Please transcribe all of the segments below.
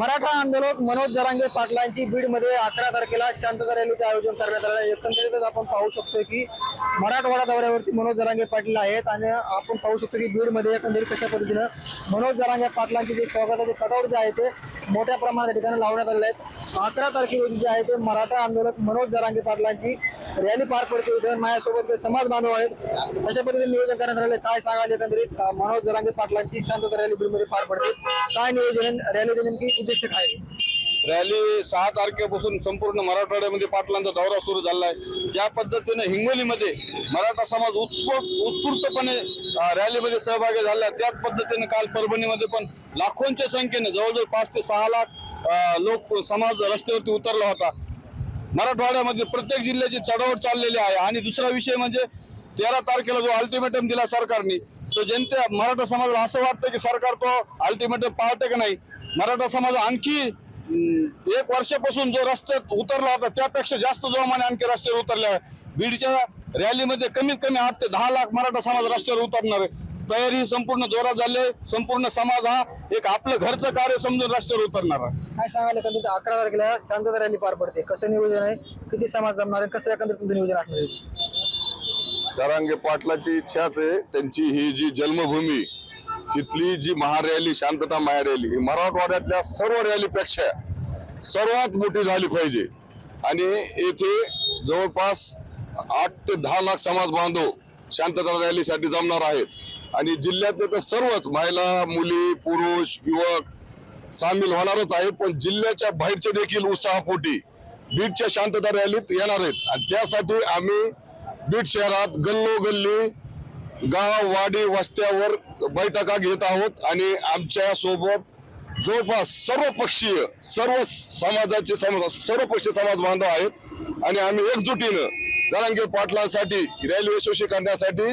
मराठा आंदोलक मनोज जरांगे पाटलांची बीडमध्ये अकरा तारखेला शांतता रॅलीचं आयोजन करण्यात आलं एकंदरीतच आपण पाहू शकतो की मराठवाडा दौऱ्यावरती मनोज जरांगे पाटील आहेत आणि आपण पाहू शकतो की बीडमध्ये एकंदरीत कशा पद्धतीनं मनोज जरांगे पाटलांचे जे स्वागताचे कटआउट जे आहे ते मोठ्या प्रमाणात ठिकाणी लावण्यात आलेले आहेत अकरा तारखेरोजी जे आहे ते मराठा आंदोलक मनोज जरांगे पाटलांची रॅली पार पडते इथं. माझ्यासोबत समाज बांधव आहेत. अशा पद्धतीने नियोजन करण्यात आलेलं काय सांगाल एकंदरीत? मनोज जरांगे पाटलांची शांतता रॅली बीडमध्ये पार पडते. काय नियोजन रॅलीचे नेमकी उद्दिष्ट काय रॅली सहा तारखेपासून संपूर्ण मराठवाड्यामध्ये पाटलांचा दौरा सुरू झाला आहे ज्या पद्धतीने हिंगोलीमध्ये मराठा समाज उत्स्फूर्त उत्स्फूर्तपणे रॅलीमध्ये सहभागी झाला त्याच पद्धतीने काल परभणीमध्ये पण लाखोंच्या संख्येने जवळजवळ पाच ते सहा लाख लोक समाज रस्त्यावरती उतरला होता. मराठवाड्यामध्ये प्रत्येक जिल्ह्याची चढावट चाललेली आहे. आणि दुसरा विषय म्हणजे तेरा तारखेला जो अल्टिमेटम दिला सरकारने तो जनते मराठा समाजाला असं वाटतं की सरकार तो अल्टिमेटम पाळते का नाही? मराठा समाज आणखी एक वर्षापासून जो रस्त्यात उतरला होता त्यापेक्षा जास्त जोमाने आणखी रस्त्यावर उतरले आहे. बीडच्या रॅलीमध्ये कमीत कमी आठ ते दहा लाख मराठा समाज रस्त्यावर उतरणार आहे. तयारी संपूर्ण जोरात झाली आहे. संपूर्ण समाज हा एक आपलं घरचं कार्य समजून रस्त्यावर उतरणार आहे. काय सांगाल एकंदरीत? अकरा तारखेला शांतता रॅली पार पडते. कसं नियोजन आहे? किती समाज जमणार आहे? कसं एकंदरीत तुमचं नियोजन असणार आहे जरांगे पाटलाची इच्छाच आहे. त्यांची ही जी जन्मभूमी तिथली जी महारॅली शांतता महारॅली ही मराठवाड्यातल्या सर्व रॅलीपेक्षा सर्वात मोठी झाली पाहिजे. आणि येथे जवळपास आठ ते दहा लाख समाज बांधव शांतता रॅलीसाठी जमणार आहेत. आणि जिल्ह्यातले तर सर्वच महिला मुली पुरुष युवक सामील होणारच आहेत. पण जिल्ह्याच्या बाहेरचे देखील उत्साहापोटी बीडच्या शांतता रॅलीत येणार आहेत. आणि त्यासाठी आम्ही बीड शहरात गल्लोगल्ली गाव वाडी वस्त्यावर बैठका घेत आहोत. आणि आमच्यासोबत जवळपास सर्व पक्षीय सर्व समाजाचे समाज सर्व पक्षीय समाज बांधव आहेत. आणि आम्ही एकजुटीनं जरांगे पाटलांसाठी रॅली यशस्वी करण्यासाठी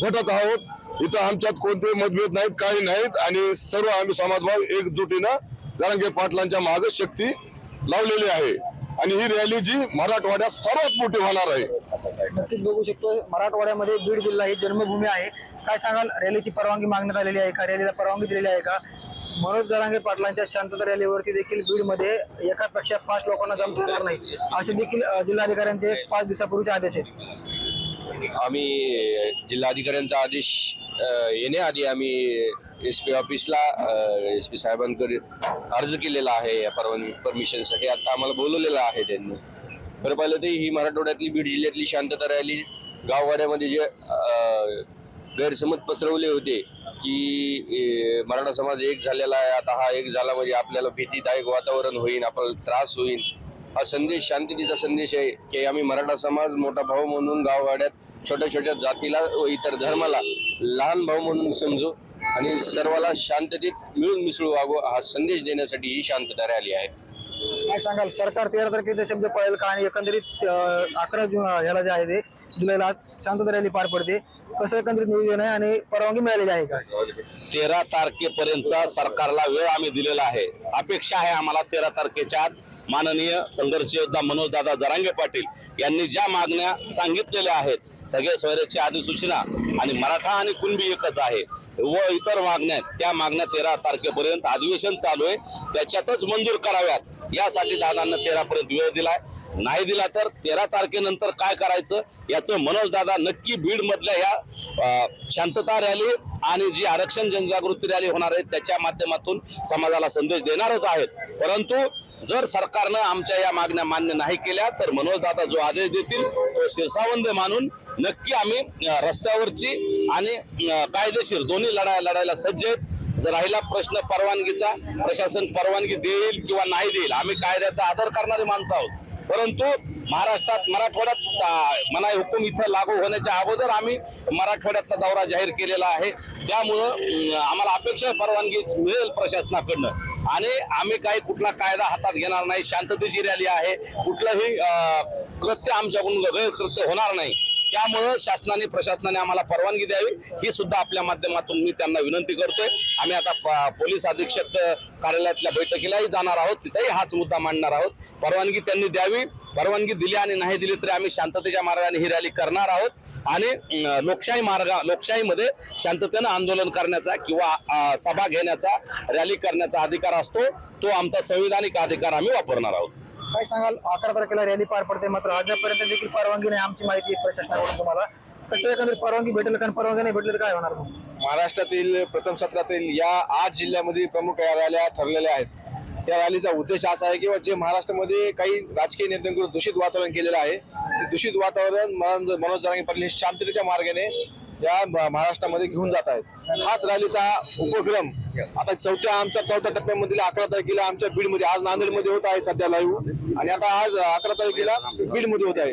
झटत आहोत. इथं आमच्यात कोणतेही मतभेद नाहीत काही नाहीत आणि सर्व आम्ही समाजभाव एकजुटीनं जरांगे पाटलांच्या मागे शक्ती लावलेली आहे. आणि ही रॅली जी मराठवाड्यात सर्वात मोठी होणार आहे. नक्कीच बघू शकतो मराठवाड्यामध्ये बीड जिल्हा ही जन्मभूमी आहे. काय सांगाल? रॅलीची परवानगी मागण्यात आलेली आहे का? रॅलीला परवानगी दिलेली आहे का? मनोज जरांगे पाटलांच्या शांतता रॅलीवरती देखील बीडमध्ये एकापेक्षा पाच लोकांना जमता येणार नाही. असे देखील जिल्हाधिकाऱ्यांचे पाच दिवसापूर्वीचे आदेश आहेत. आम्ही जिल्हाधिकाऱ्यांचा आदेश येण्याआधी आम्ही एस पी ऑफिसला एस पी साहेबांकडे अर्ज केलेला आहे या परवान परमिशनसाठी आता आम्हाला बोलवलेलं आहे त्यांनी. बरं पाहिलं तर ही मराठवाड्यातली बीड जिल्ह्यातली शांतता रॅली गाववाड्यामध्ये जे गैरसमज पसरवले होते की मराठा समाज एक झालेला आहे. आता हा एक झाला म्हणजे आपल्याला भीतीदायक वातावरण होईल आपल्याला त्रास होईल हा संदेश शांततेचा संदेश आहे की आम्ही मराठा समाज मोठा भाऊ म्हणून गाववाड्यात छोट्या छोट्या जातीला व इतर धर्माला लहान भाऊ म्हणून समजू आणि सर्वाला शांततेत मिळून मिसळू वागू हा संदेश देण्यासाठी ही शांतता रॅली आहे. काय सांगाल? सरकार तेरा तारखेचा शब्द पळेल का? आणि एकंदरीत अं, अकरा जून ह्याला जे आहे ते जुलैला आज शांतता रॅली पार पडते. कसं एकंदरीत नियोजन आहे आणि परवानगी मिळालेली आहे का? तेरा तारखेपर्यंतचा सरकारला वेळ आम्ही दिलेला आहे. अपेक्षा आहे आम्हाला तेरा तारखेच्या आत माननीय संघर्ष योद्धा मनोजदादा जरांगे पाटील यांनी ज्या मागण्या सांगितलेल्या आहेत सगळ्या सोयऱ्याची अधिसूचना आणि मराठा आणि कुणबी एकच आहे. व इतर मागण्या त्या मागण्या तेरा तारखेपर्यंत अधिवेशन चालू आहे. त्याच्यातच मंजूर कराव्यात. यासाठी दादांना तेरा पर्यंत वेळ दिलाय. नाही दिला तर तेरा तारखेनंतर काय करायचं याचं मनोज दादा नक्की बीड मधल्या या शांतता रॅली आणि जी आरक्षण जनजागृती रॅली होणार आहे त्याच्या माध्यमातून समाजाला संदेश देणारच आहेत. परंतु जर सरकारनं आमच्या या मागण्या मान्य नाही केल्या तर मनोज दादा जो आदेश देतील तो शिरसावंद मानून नक्की आम्ही रस्त्यावरची आणि कायदेशीर दोन्ही लढाई लढायला सज्ज आहेत. राहिला प्रश्न परवानगीचा प्रशासन परवानगी देईल किंवा नाही देईल आम्ही कायद्याचा आदर करणारे माणसं आहोत. परंतु महाराष्ट्रात मराठवाड्यात मनाई हुकूम इथं लागू होण्याच्या अगोदर आम्ही मराठवाड्यातला दौरा जाहीर केलेला आहे. त्यामुळं आम्हाला अपेक्षा परवानगी मिळेल प्रशासनाकडनं. आणि आम्ही काही कुठला कायदा हातात घेणार नाही. शांततेची रॅली आहे. कुठलंही कृत्य आमच्याकडून गैरकृत्य होणार नाही. त्यामुळं शासनाने प्रशासनाने आम्हाला परवानगी द्यावी. ही सुद्धा आपल्या माध्यमातून मी त्यांना विनंती करतोय. आम्ही आता प- पोलीस अधीक्षक कार्यालयातल्या बैठकीलाही जाणार आहोत. तिथेही हाच मुद्दा मांडणार आहोत. परवानगी त्यांनी द्यावी. परवानगी दिली आणि नाही दिली तरी आम्ही शांततेच्या मार्गाने ही रॅली करणार आहोत. आणि लोकशाही मार्गा लोकशाहीमध्ये शांततेनं आंदोलन करण्याचा किंवा सभा घेण्याचा रॅली करण्याचा अधिकार असतो तो आमचा संविधानिक अधिकार आम्ही वापरणार आहोत. काय सांगाल? अकरा तारखेला रॅली पार पडते मात्र अद्यापर्यंत देखील परवानगी नाही. आमची माहिती प्रशासनाकडून तुम्हाला. कसं एखादी परवानगी भेटेल कारण परवानगी नाही भेटली तर काय होणार मग? महाराष्ट्रातील प्रथम सत्रातील या आठ जिल्ह्यामध्ये प्रमुख या रॅल्या ठरलेल्या आहेत. त्या रॅलीचा उद्देश असा आहे किंवा जे महाराष्ट्रामध्ये काही राजकीय नेत्यांकडून दूषित वातावरण केलेलं आहे ते दूषित वातावरण मनोज मनोज जरांगे पाटील हे शांततेच्या मार्गाने या म- महाराष्ट्रामध्ये घेऊन जात आहेत. हाच रॅलीचा उपक्रम आता चौथ्या आमच्या चौथ्या टप्प्यामधील अकरा तारखेला आमच्या बीडमध्ये आज नांदेडमध्ये होत आहे सध्या लाईव्ह आणि आता आज अकरा तारखेला बीडमध्ये होत आहे.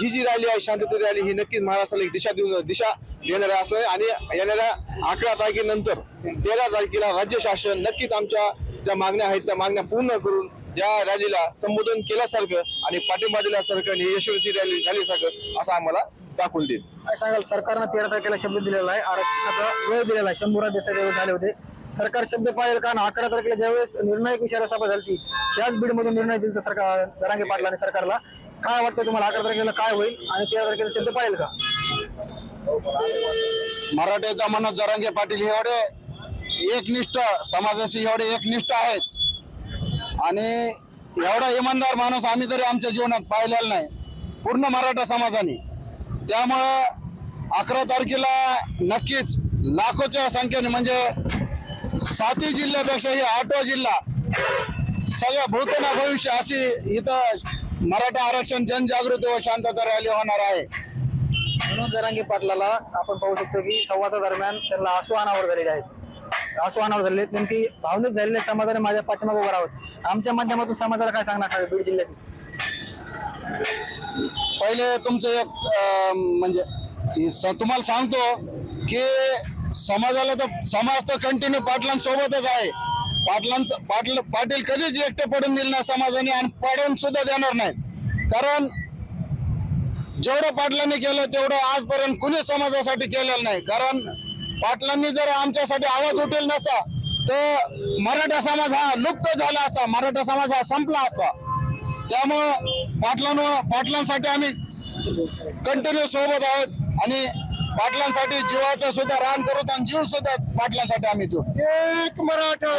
ही जी रॅली आहे शांतता रॅली ही नक्कीच महाराष्ट्राला एक दिशा देऊन दिशा देणारी असणार आणि येणाऱ्या अकरा तारखेनंतर तेरा तारखेला राज्य शासन नक्कीच आमच्या ज्या मागण्या आहेत त्या मागण्या पूर्ण करून या रॅलीला संबोधन केल्यासारखं आणि पाठिंबा दिल्यासारखं आणि यशस्वी रॅली झाल्यासारखं असं आम्हाला दाखवून देईल. काय सांगाल? सरकारनं तेरा तारखेला शब्द दिलेला आहे. आरक्षणाचा वेळ दिलेला आहे. शंभूराज देसाई झाले होते. सरकार शब्द पाहिजे कारण अकरा तारखेला ज्यावेळेस निर्णायक विषयाला सभा झाली त्याच बीडमधून निर्णय दिला सरकार दरांगे पाटलाने सरकारला. काय वाटतं तुम्हाला? अकरा तारखेला काय होईल? आणि तेरा तारखेला शब्द पाहिजे का? मराठ्याचा मनोज जरांगे पाटील एवढे एकनिष्ठ समाजाशी एवढे एकनिष्ठ आहेत. आणि एवढा इमानदार माणूस आम्ही तरी आमच्या जीवनात पाहिलेला नाही. पूर्ण मराठा समाजाने. त्यामुळं अकरा तारखेला नक्कीच लाखोच्या संख्येने म्हणजे सातवी जिल्ह्यापेक्षा हे आठवा जिल्हा. सगळ्या भूतना भविष्य अशी इथं मराठा आरक्षण जनजागृती व शांतता रॅली होणार आहे. म्हणून जरांगी पाटलाला आपण पाहू शकतो की संवादा दरम्यान त्यांना आसू अनावर झालेले आहेत. आसू अनावर झालेले आहेत. नेमकी भावनिक झालेले समाजाने माझ्या पाठीमागे उभं राहत. आमच्या माध्यमातून समाजाला काय सांगणार आहे बीड जिल्ह्यातील? पहिले तुमचं एक अं, म्हणजे तुम्हाला सांगतो की समाजाला तर समाज तर कंटिन्यू पाटलांसोबतच आहे. पाटलांचं पाटील पाटील कधीच एकटे पडून दिले नाही समाजाने आणि पडून सुद्धा देणार नाही कारण जेवढं पाटलांनी केलं तेवढं आजपर्यंत कुणी समाजासाठी केलेलं नाही. कारण पाटलांनी जर आमच्यासाठी आवाज उठेल नसता तर मराठा समाज हा लुप्त झाला असता. मराठा समाज हा संपला असता. त्यामुळं पाटलां पाटलांसाठी आम्ही कंटिन्यू सोबत आहोत आणि पाटलांसाठी जीवाचं सुद्धा रान करत आणि जीव सुद्धा पाटलांसाठी आम्ही देऊ. एक मराठा.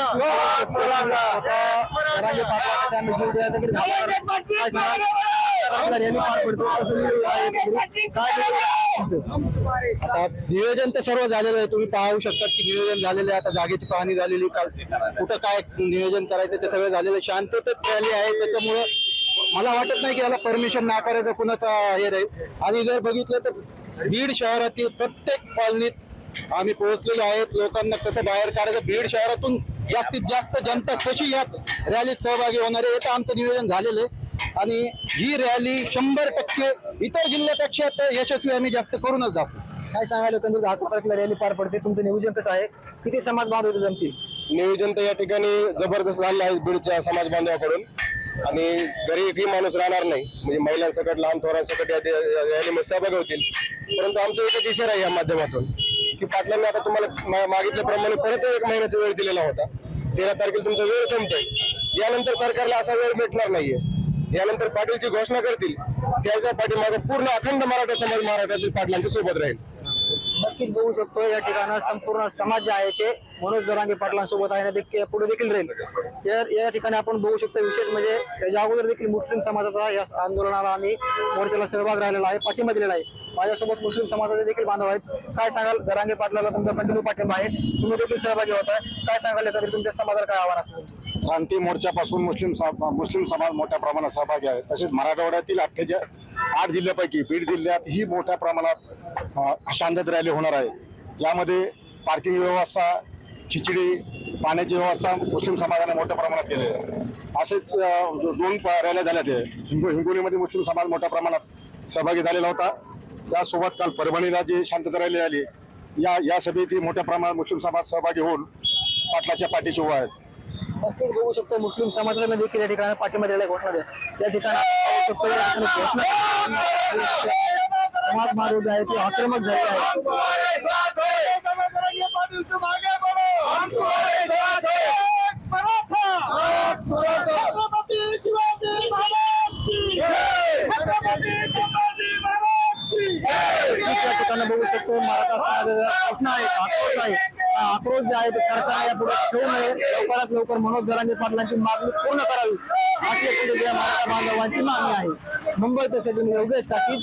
पाटलासाठी आम्ही जीव. काय पार पडतो. नियोजन आहे. एकंदरीत? काय नियोजन आहे तुमचं? आता नियोजन तर सर्व झालेलं आहे. तुम्ही पाहू शकता की नियोजन झालेलं आहे. आता जागेची पाहणी झालेली काल कुठं काय नियोजन करायचं ते सगळं झालेलं आहे. शांततेत रॅली आहे. त्याच्यामुळं मला वाटत नाही की याला परमिशन नाकारायचं कुणाचा हे राहील आणि जर बघितलं तर बीड शहरातील प्रत्येक कॉलनीत आम्ही पोहोचलेलो आहेत. लोकांना कसं बाहेर काढायचं? बीड शहरातून जास्तीत जास्त जनता कशी यात रॅलीत सहभागी होणार आहे याचं आमचं नियोजन झालेलं आहे. आणि ही रॅली शंभर टक्के इतर जिल्ह्यापेक्षा तर यशस्वी आम्ही जास्त करूनच दाखवू. काय सांगायला एकंदरीत अकरा तारखेला रॅली पार पडते. तुमचं नियोजन कसं आहे? किती समाज बांधव जमतील नियोजन तर या ठिकाणी जबरदस्त झालं आहे बीडच्या समाज बांधवाकडून. आणि घरी एकही माणूस राहणार नाही. म्हणजे महिलांसकट लहान थोरांसकट या या सहभागी होतील. परंतु आमचा एकच इशारा आहे या माध्यमातून की पाटलांनी आता तुम्हाला मा- मागितल्याप्रमाणे परत एक महिन्याचा वेळ दिलेला होता. तेरा तारखेला तुमचा वेळ संपतोय. यानंतर सरकारला असा वेळ भेटणार नाहीये. यानंतर पाटीलची घोषणा करतील त्याच्या पाठीमागे पूर्ण अखंड मराठा समाज महाराष्ट्रातील पाटलांच्या सोबत राहील. नक्कीच बघू शकतो या ठिकाणी संपूर्ण समाज जे आहे ते मनोज जरांगे पाटलांसोबत आहे देखील पुढे देखील राहील. तर या ठिकाणी आपण बघू शकतो विशेष म्हणजे त्याच्या अगोदर देखील मुस्लिम समाजाचा या आंदोलनाला आणि मोर्चाला सहभाग राहिलेला आहे पाठिंबा दिलेला आहे. माझ्यासोबत मुस्लिम समाजाचे देखील बांधव आहेत. काय सांगाल जरांगे पाटलाला तुमचा कंटिन्यू पाठिंबा आहे. तुम्ही देखील सहभागी होत आहे. काय सांगाल एकंदरीत तुमच्या समाजाला काय आव्हान असेल क्रांती मोर्चापासून मुस्लिम मुस्लिम समाज मोठ्या प्रमाणात सहभागी आहे. तसेच मराठवाड्यातील अठ्ठेच्या आठ जिल्ह्यापैकी बीड जिल्ह्यात ही मोठ्या प्रमाणात शांतत रॅली होणार आहे. यामध्ये पार्किंग व्यवस्था खिचडी पाण्याची व्यवस्था मुस्लिम समाजाने मोठ्या प्रमाणात केली आहे. असेच दोन प- रॅल्या झाल्या ते हिंगो हिंगोलीमध्ये मुस्लिम समाज मोठ्या प्रमाणात सहभागी झालेला होता. त्यासोबत काल परभणीला जी शांतता रॅली आली या या सभेत मोठ्या प्रमाणात मुस्लिम समाज सहभागी होऊन पाटलाच्या पाठीशी उभा आहेत बघू शकतो मुस्लिम समाजाने देखील या ठिकाणी पाठिंबा दिलेला आहे. घोषणा द्या त्या ठिकाणी समाज जे आहे ते आक्रमक झाले आहे ठिकाणी बघू शकतो मराठा समाजाचा प्रश्न आहे आक्रोश आहे. हा आक्रोश जे आहे ते सरकार यापुढे ठेवू नये. लवकरात लवकर मनोज जरांगे पाटलांची मागणी पूर्ण करावी. अशी एकंदरीत या मराठा बांधवांची मागणी आहे. मुंबई त्यासाठी योगेश काशीद